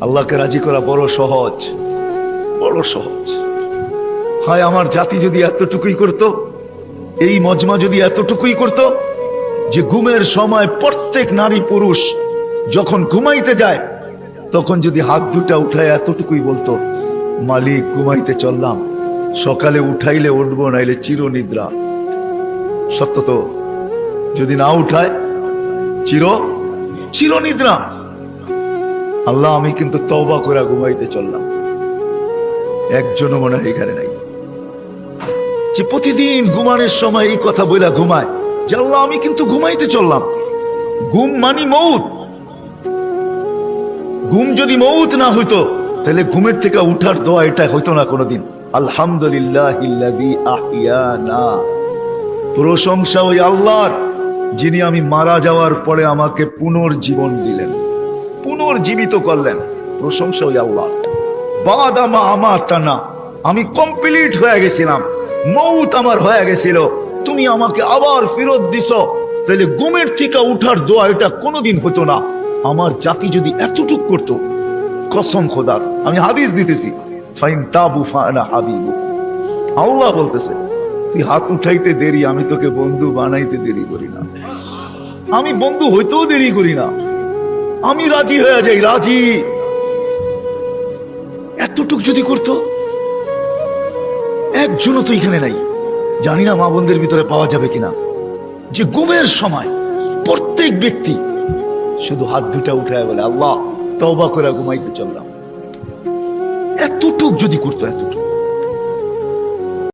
আল্লাহকে রাজি করা বড় সহজ। বড় সহজ। হায়, আমার জাতি যদি এতটুকুই করত, এই মজমা যদি এতটুকুই করত, যে ঘুমের সময় প্রত্যেক নারী পুরুষ যখন ঘুমাইতে যায়, তখন যদি হাত দুটা উঠায় এতটুকুই বলতো, মালিক, ঘুমাইতে চললাম। সকালে উঠাইলে উঠবো, নাইলে চিরনিদ্রা। সত্য তো, যদি না উঠায়, চির চিরনিদ্রা। আল্লাহ, আমি কিন্তু তওবা করে ঘুমাইতে চললাম। একজনও মনে হয় এখানে নাই। যে প্রতিদিন ঘুমানোর সময় এই কথা বইলা ঘুমায়, যে আল্লাহ, আমি কিন্তু ঘুমাইতে চললাম। ঘুম মানি মৌত। ঘুম যদি মৌত না হইতো, তাহলে ঘুমের থেকে উঠার দোয়া এটা হইতো না কোনোদিন। আলহামদুলিল্লাহ প্রশংসা ওই আল্লাহর, যিনি আমি মারা যাওয়ার পরে আমাকে পুনর্জীবন দিলেন। পুনর্জীবিত করলেন। প্রশংসা ওই আল্লাহ। বাদামা আমার টানা আমি কমপ্লিট হয়ে গেছিলাম। মৌত আমার হয়ে গেছিল। তুমি আমাকে আবার ফেরত দিছ। তাহলে ঘুমের থেকে উঠার দোয়া এটা কোনোদিন হতো না। আমার জাতি যদি এতটুক করতো, কসম খোদার, আমি হাদিস দিতেছি। ফাইন তাবু ফানা হাবিবু। আল্লাহ বলতেছে, তুই হাত উঠাইতে দেরি, আমি তোকে বন্ধু বানাইতে দেরি করি না। আমি বন্ধু হইতেও দেরি করি না। আমি রাজি হয়ে যাই, রাজি। এতটুক যদি করতো, একজনও তো এখানে নাই। জানি না মা বোনদের ভিতরে পাওয়া যাবে কিনা। যে গুমের সময় প্রত্যেক ব্যক্তি শুধু হাত দুটা উঠায় বলে, আল্লাহ, তওবা করে ঘুমাইতে চললাম। এতটুক যদি করতো এত